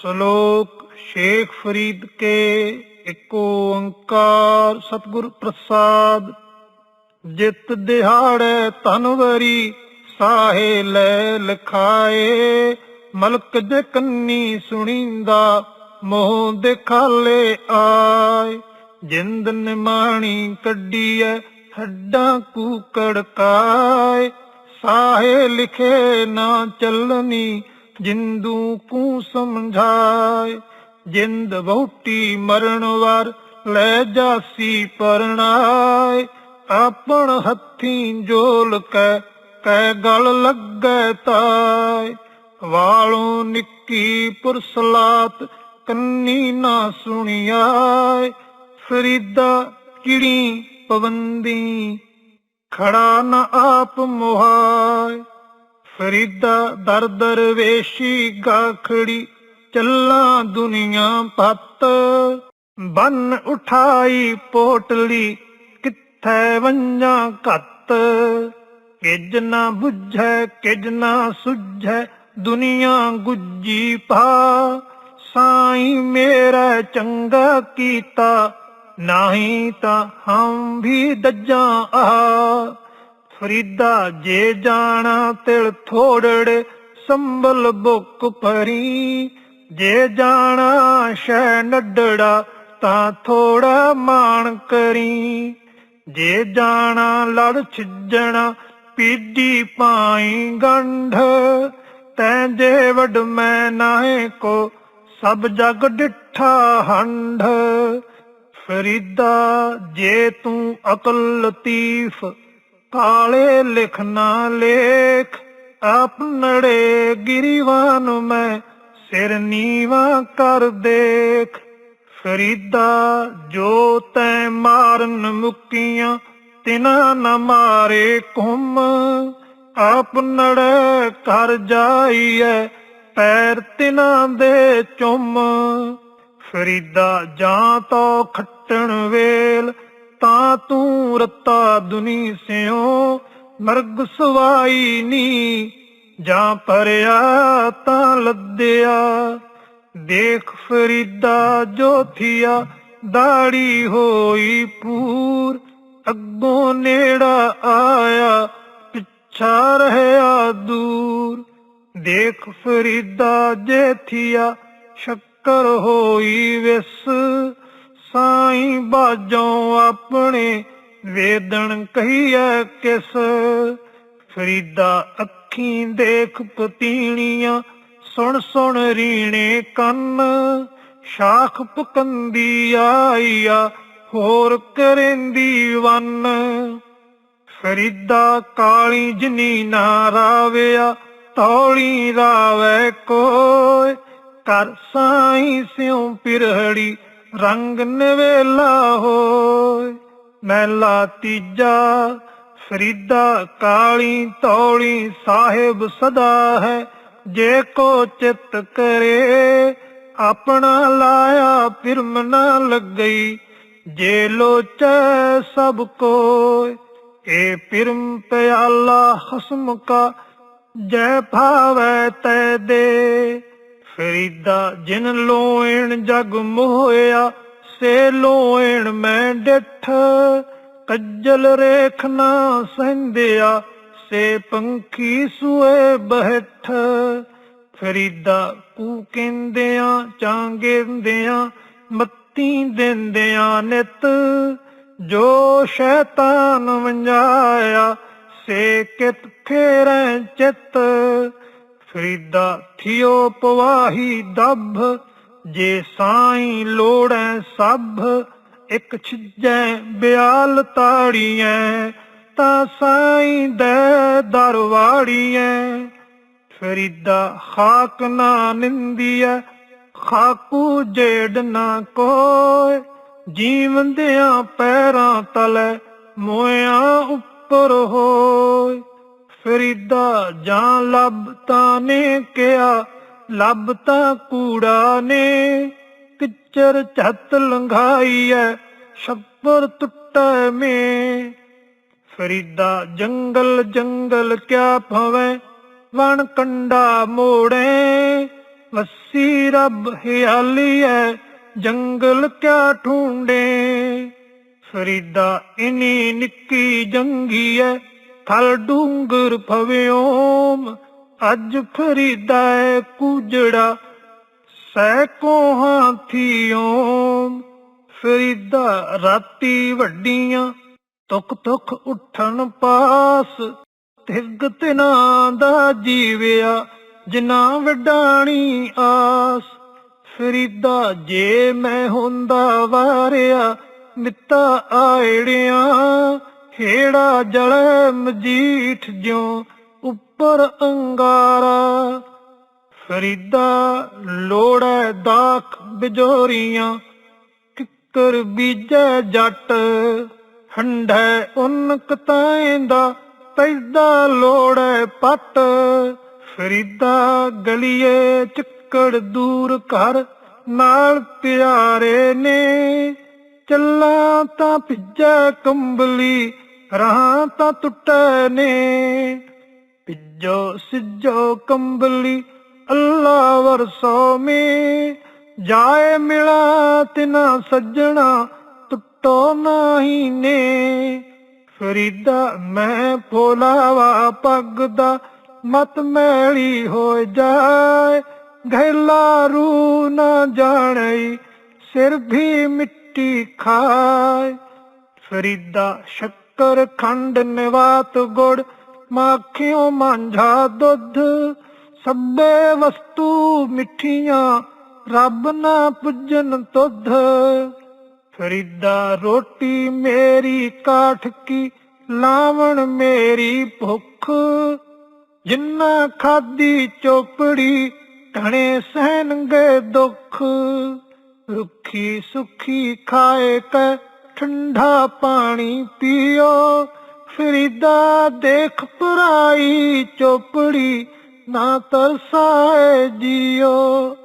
ਸ਼ਲੋਕ ਸ਼ੇਖ ਫਰੀਦ ਕੇ ਏਕ ਓੰਕਾਰ ਸਤਿਗੁਰ ਪ੍ਰਸਾਦ। ਜਿਤ ਦਿਹਾੜੈ ਤਨਵਰੀ ਸਾਹੇ ਲੈ ਲਖਾਏ। ਮਲਕ ਦੇ ਕੰਨੀ ਸੁਣੀਂਦਾ ਮੋਹ ਦੇ ਖਾਲੇ ਆਏ। ਜਿੰਦ ਨਿਮਾਣੀ ਕੱਢੀਐ ਹੱਡਾਂ ਕੂਕੜ ਕਾਏ। ਸਾਹੇ ਲਿਖੇ ਨਾ ਚੱਲਣੀ ਜਿੰਦੂ ਕੂ ਸਮਝਾਏ, ਜਿੰਦ ਬਹੁਟੀ ਮਰਨ ਵਾਰ ਲੈ ਜਾਸੀ ਪਰਣਾਏ। ਆਪਣ ਹੱਥੀਂ ਜੋਲ ਕੈ ਕੈ ਗਲ ਲੱਗੈ ਤਾਏ। ਵਾਲੋਂ ਨਿੱਕੀ ਪੁਰਸਲਾਤ ਕੰਨੀ ਨਾ ਸੁਣਿਆਏ। ਫਰੀਦਾ ਕਿੜੀ ਪਵੰਦੀ, ਖੜਾ ਨਾ ਆਪ ਮੁਹਾਏ। ਫਰੀਦਾ ਦਰ ਦਰ ਵੇਸ਼ੀ ਗਾਖੜੀ, ਚੱਲਾਂ ਦੁਨੀਆ ਪੱਤ ਬੰਨ ਉਠਾਈ ਪੋਟਲੀ, ਕਿੱਥੈ ਵੰਜਾਂ ਘੱਤ। ਕਿਜ ਨਾ ਬੁਝੈ, ਕਿਜ ਨਾ ਸੁਝੈ, ਦੁਨੀਆ ਗੁੱਜੀ ਪਾ। ਸਾਈਂ ਮੇਰਾ ਚੰਗਾ ਕੀਤਾ, ਨਹੀਂ ਤਾਂ ਹਮ ਵੀ ਦੱਜਾਂ ਆ ਫਰੀਦਾ ਜੇ ਜਾਣਾ ਤਿਲ ਥੋੜੜੇ, ਸੰਭਲ ਬੁੱਕ ਭਰੀ। ਜੇ ਜਾਣਾ ਸ਼ੈ ਨੱਡੜਾ, ਤਾਂ ਥੋੜਾ ਮਾਣ ਕਰੀ। ਜੇ ਜਾਣਾ ਲੜ ਛਿੱਜਣਾ ਪੀਡੀ ਪਾਈ ਗੰਢ। ਤੈ ਜੇ ਵਡ ਮੈਂ ਨਾਹੇ ਕੋ, ਸਭ ਜਗ ਡਿੱਠਾ ਹੰਢ। ਫਰੀਦਾ ਜੇ ਤੂੰ ਅਕਲ ਲਤੀਫ ਕਾਲੇ ਲਿਖਣਾ ਲੇਖ ਆਪਨੜੇ ਗਿਰੀਵਾਨ ਮੈਂ ਸਿਰ ਨੀਵਾ ਕਰ ਦੇਖ। ਫਰੀਦਾ ਜੋ ਤੈ ਮਾਰਨ ਮੁਕੀਆਂ, ਤਿਨਾ ਨ ਮਾਰੇ ਕੁੰਮ ਆਪਨੜੇ ਕਰ ਜਾਈਐ, ਪੈਰ ਤਿਨਾ ਦੇ ਚੁੰਮ। ਫਰੀਦਾ ਜਾਂ ਤੋ ਖੱਟਣ ਵੇਲ ਤਾਂ ਤੂੰ ਰਤਾ ਦੁਨੀ ਸਿਓ, ਮਰਗ ਸਵਾਈ ਨੀ। ਜਾਂ ਪਰਿਆ ਤਾਂ ਲੱਦਿਆ। ਦੇਖ ਫਰੀਦਾ ਜੋਥੀਆ, ਦਾੜੀ ਹੋਈ ਪੂਰ। ਅੱਗੋਂ ਨੇੜਾ ਆਇਆ, ਪਿੱਛਾ ਰਹਿਆ ਦੂਰ। ਦੇਖ ਫਰੀਦਾ ਜੇਥੀਆ, ਸ਼ੱਕਰ ਹੋਈ ਵਿਸ। ਸਾਈ ਬਾਜੋਂ ਆਪਣੇ ਵੇਦਣ ਕਹੀਐ ਕਿਸ। ਫਰੀਦਾ ਅੱਖੀਂ ਦੇਖ ਪਤੀਣੀਆਂ, ਸੁਣ ਸੁਣ ਰੀਣੇ ਕੰਨ। ਸ਼ਾਖ ਪਕੰਦੀ ਆਈਆ, ਹੋਰ ਕਰੇਂਦੀ ਵੰਨ। ਫਰੀਦਾ ਕਾਲੀ ਜਨੀ ਨਾ ਰਾਵਿਆ, ਤੌਲੀ ਰਾਵੇ ਕੋਏ ਕਰ ਸਾਈ ਸਿਉ ਪਿਰਹੜੀ ਰੰਗ ਨਵੇਲਾ ਹੋਏ ਮੈਲਾ ਤੀਜਾ ਫਰੀਦਾ ਕਾਲੀ ਤੌਲੀ ਸਾਹਿਬ ਸਦਾ ਹੈ, ਜੇ ਕੋ ਚਿਤ ਕਰੇ ਆਪਣਾ ਲਾਇਆ ਫਿਰਮ ਨਾ ਲੱਗਈ, ਜੇ ਲੋਚੈ ਸਭ ਕੋਇ ਏ ਫਿਰਮ ਪਿਆਲਾ ਹਸਮ ਕਾ, ਜੈ ਭਾਵੈ ਤੈ ਦੇ। ਫਰੀਦਾ ਜਿਨ ਲੋਇਣ ਜਗ ਮੋਹਿਆ, ਸੇ ਲੋਇਣ ਮੈਂ ਡਿੱਠ। ਕੱਜਲ ਰੇਖ ਨਾ ਸੰਧਿਆ ਸੇ ਪੰਖੀ ਸੂਏ ਬਹਿਠ। ਫਰੀਦਾ ਕੂ ਕਹਿੰਦਿਆਂ ਚਾਂਗੇਂਦਿਆਂ ਮੱਤੀ ਦਿੰਦਿਆਂ ਨਿਤ। ਜੋ ਸ਼ੈਤਾਨ ਵੰਜਾਇਆ, ਸੇ ਕਿਤ ਫੇਰੈ ਚਿੱਤ। ਫਰੀਦਾ ਥਿਓ ਪਵਾਹੀ ਦੱਭ ਜੇ ਸਾਈਂ ਲੋੜੈ ਸਭ, ਇੱਕ ਛਿਜੈ ਬਿਆਲ ਤਾੜੀਐ, ਤਾਂ ਸਾਈਂ ਦੇ ਦਰਵਾੜੀਐ। ਫਰੀਦਾ ਖਾਕ ਨਾ ਨਿੰਦੀਐ, ਖਾਕੂ ਜੇੜ ਨਾ ਕੋਇ, ਜੀਵੰਦਿਆਂ ਪੈਰਾਂ ਤਲੇ ਮੋਇਆਂ ਉੱਪਰ ਹੋਏ ਫਰੀਦਾ, ਜਾਂ ਲੱਭ ਤਾਂ ਨੇ ਕਿਆ, ਲੱਭ ਤਾਂ ਕੂੜਾ ਨੇ। ਕਿਚਰ ਛੱਤ ਲੰਘਾਈ ਐ, ਛੱਪਰ ਟੁੱਟੈ ਮੇ। ਫਰੀਦਾ, ਜੰਗਲ ਜੰਗਲ ਕਿਆ ਭਵੇਂ, ਵਣ ਕੰਡਾ ਮੋੜੇ। ਵਸੀ ਰੱਬ ਹਿਆਲੀ ਐ, ਜੰਗਲ ਕਿਆ ਢੂੰਡੇ। ਫਰੀਦਾ, ਇਨੀ ਨਿੱਕੀ ਜੰਗੀ ਐ ਥਲ ਡੂੰਗਰ ਭਵਿਓਮ, ਅੱਜ ਫਰੀਦਾ ਐ ਕੁਜੜਾ ਸੈਕੋ ਹਾਥੀਓਮ ਫਰੀਦਾ ਰਾਤੀ ਵੱਡੀਆਂ, ਤੁਕ ਤੁਕ ਉੱਠਣ ਪਾਸ ਤਿਗ ਤਿਨਾਂ ਦਾ ਜੀਵਿਆ, ਜਿਨਾ ਵਡਾਣੀ ਆਸ। ਫਰੀਦਾ ਜੇ ਮੈਂ ਹੁੰਦਾ ਵਾਰਿਆ, ਮਿੱਤਾ ਆੜਿਆਂ ਖੇੜਾ ਜਲੈ ਮਜੀਠ ਜਿਉ ਉੱਪਰ ਅੰਗਾਰਾ। ਫਰੀਦਾ ਲੋੜੈ ਦਾਖ ਬਿਜੋਰੀਆਂ, ਕਿੱਕਰ ਬੀਜੈ ਜੱਟ। ਹੰਢੈ ਉਨ ਕਤਾਇਂਦਾ ਪੈਦਾ ਲੋੜੈ ਪੱਟ। ਫਰੀਦਾ ਗਲੀਏ ਚੱਕੜ ਦੂਰ ਘਰ, ਨਾਲ ਪਿਆਰੇ ਨੇ। ਚੱਲਾਂ ਤਾਂ ਭਿੱਜੈ ਕੰਬਲੀ, ਰਹਾਂ ਤਾਂ ਟੁੱਟੈ ਨੇ। ਪਿੱਜੋ ਸਿੱਜੋ ਕੰਬਲੀ, ਅੱਲਾ ਵਰਸੋ ਮੇ। ਜਾਏ ਮਿਲਾ ਤਿਨਾ ਸੱਜਣਾ, ਟੁੱਟੋ ਨਾਹੀ ਨੇ। ਫਰੀਦਾ ਮੈਂ ਫੋਲਾਵਾ ਪੱਗ ਦਾ ਮਤ ਮੈਲੀ ਹੋ ਜਾਏ। ਘੈਲਾ ਰੂ ਨਾ ਜਾਣਈ, ਸਿਰ ਵੀ ਮਿੱਟੀ ਖਾਏ। ਫਰੀਦਾ ਸ਼ੱਕਰ ਖੰਡ ਨਿਵਾਤ ਗੁੜ, ਮਾਖਿਓ ਮਾਂਝਾ ਦੁੱਧ। ਸਭੇ ਵਸਤੂ ਮਿੱਠੀਆਂ, ਰੱਬ ਨਾ ਪੁੱਜਨ ਤੁਧ। ਫਰੀਦਾ ਰੋਟੀ ਮੇਰੀ ਕਾਠ ਕੀ, ਲਾਵਣ ਮੇਰੀ ਭੁੱਖ। ਜਿੰਨਾ ਖਾਦੀ ਚੋਪੜੀ ਘਣੇ ਸਹਿਨਗੇ ਦੁੱਖ। ਰੁੱਖੀ ਸੁੱਖੀ ਖਾਏ ਕੈ ਠੰਡਾ ਪਾਣੀ ਪੀਓ। ਫਰੀਦਾ ਦੇਖ ਪਰਾਈ ਚੋਪੜੀ ਨਾ ਤਰਸਾਏ ਜੀਓ।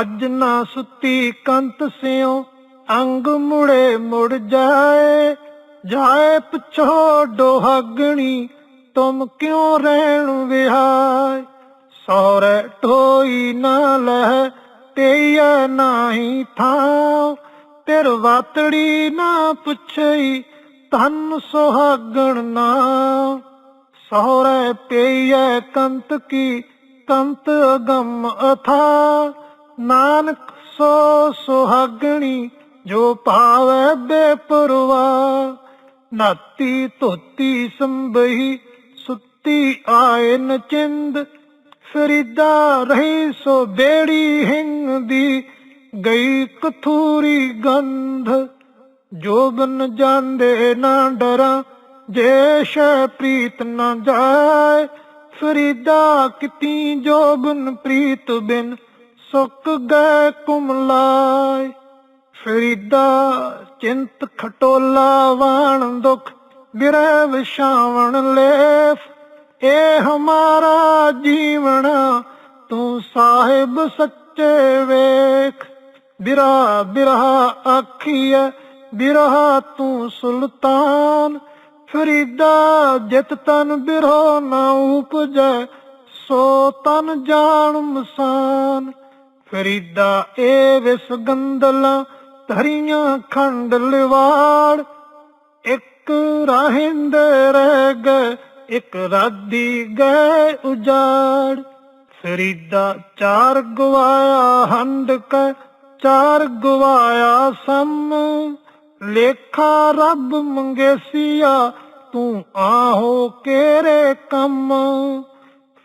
ਅੱਜ ਨਾ ਸੁੱਤੀ ਕੰਤ ਸਿਓ, ਅੰਗ ਮੁੜੇ ਮੁੜ ਜਾਏ। ਜਾਏ ਪਿਛੋ ਡੋਹਾਗਣੀ, ਤੁਮ ਕਿਉਂ ਰਹਿਣ ਵਿਹਾਏ? ਸੌਰੇ ਢੋਈ ਨਾ ਲਹਿ ਤੇਈਆ ਨਾਹੀ ਥਾਂ ਤੇਰ ਵਾਤੜੀ ਨਾ ਪੁੱਛਈ ਤਨ ਸੁਹਾਗਣ ਨਾ ਸਹੁਰੇ ਪਈਐ ਕੰਤ ਕੀ, ਕੰਤ ਅਗੰਮ ਅਥਾ ਨਾਨਕ ਸੋ ਸੁਹਾਗਣੀ, ਜੋ ਭਾਵੈ ਬੇਪਰਵਾ ਨਾਤੀ ਧੋਤੀ ਸੰਭਈ, ਸੁੱਤੀ ਆਏ ਨਚਿੰਦ ਫਰੀਦਾ ਰਹੀ ਸੋ ਬੇੜੀ ਹਿੰਗ ਦੀ ਗਈ ਕਥੂਰੀ ਗੰਧ। ਜੋਬਨ ਜਾਂਦੇ ਨਾ ਡਰਾਂ, ਜੇ ਸ਼ੈ ਪ੍ਰੀਤ ਨਾ ਜਾਏ। ਫਰੀਦਾ ਕਿਤੀ ਜੋਬਨ ਪ੍ਰੀਤ ਬਿਨ ਸੁੱਕ ਗਏ ਕੁਮਲਾਏ ਫਰੀਦਾ ਚਿੰਤ ਖਟੋਲਾ ਵਾਣ ਦੁਖ, ਬਿਰਹ ਵਿਛਾਵਣ ਲੇਫ ਇਹ ਹਮਾਰਾ ਜੀਵਨ ਤੂੰ ਸਾਹਿਬ ਸੱਚੇ ਵੇਖ। ਬਿਰਾ ਬਿਰਹਾ ਆਖੀਐ, ਬਿਰਹਾ ਤੂੰ ਸੁਲਤਾਨ। ਫਰੀਦਾ, ਜਿਤ ਤਨ ਬਿਰੋ ਨਾ ਉਪਜੈ, ਸੋ ਤਨ ਜਾਣ ਮਸਾਨ। ਫਰੀਦਾ ਏ ਵਿਸ ਗੰਦਲਾ ਧਰੀਆਂ ਖੰਡ ਲਿਵਾੜ। ਇੱਕ ਰਹਿੰਦ ਰਹਿ ਗਏ ਇੱਕ ਰਾਦੀ ਗਏ ਉਜਾੜ। ਫਰੀਦਾ ਚਾਰ ਗਵਾਇਆ ਹੰਡ ਕੈ ਚਾਰ ਗਵਾਇਆ ਸਮ। ਲੇਖਾ ਰੱਬ ਮੰਗੇਸੀਆ, ਤੂੰ ਆਹੋ ਕਿਹੜੇ ਕੰਮ।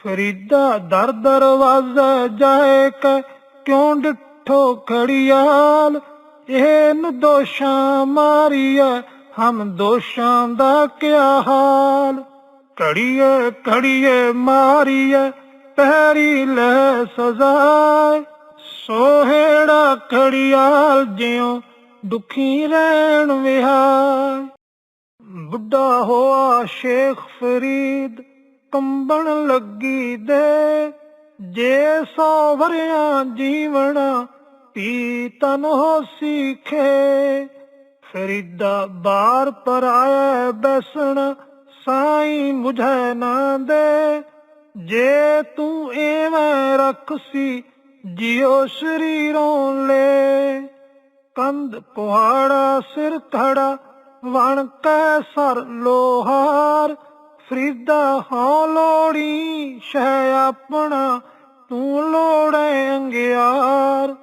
ਫਰੀਦਾ ਦਰ ਦਰਵਾਜ਼ਾ ਜਾਏ ਕੈ ਕਿਉਂ ਡਿਠੋ ਖੜੀਆਲ ਇਹ ਦੋਸ਼ਾਂ ਮਾਰੀਆ ਹਮ ਦੋਸ਼ਾਂ ਦਾ ਕਿਆ ਹਾਲ? ਘੜੀਏ ਘੜੀਏ ਮਾਰੀਏ ਪਹਿਰੀ ਲੈ ਸਜ਼ਾਏ। ਸੋਹੇੜਾ ਖੜੀਆਲ ਜਿਉ ਦੁਖੀ ਰਹਿਣ ਵਿਹਾਰ। ਬੁੱਢਾ ਹੋਆ ਸ਼ੇਖ ਫਰੀਦ, ਕੰਬਣ ਲੱਗੀ ਦੇ। ਜੇ ਸੌ ਵਰਿਆਂ ਜੀਵਣਾ ਪੀ ਤਨ ਹੋ ਸਿਖੇ। ਫਰੀਦਾ ਬਾਰ ਪਰ ਆਇਆ ਬੈਸਣ ਸਾਈਂ ਮੁਝੈ ਨਾ ਦੇ। ਜੇ ਤੂੰ ਐਵੇਂ ਰੱਖਸੀ ਜਿਉ ਸਰੀਰੋਂ ਲੈ। ਕੰਧ ਕੁਹਾੜਾ ਸਿਰ ਥੜਾ ਵਣ ਕੈ ਸਰ ਲੋਹਾਰ। ਫਰੀਦਾ ਹਾਂ ਲੋੜੀ ਸ਼ਹਿ ਆਪਣਾ, ਤੂੰ ਲੋੜੈ ਅੰਗਿਆਰ।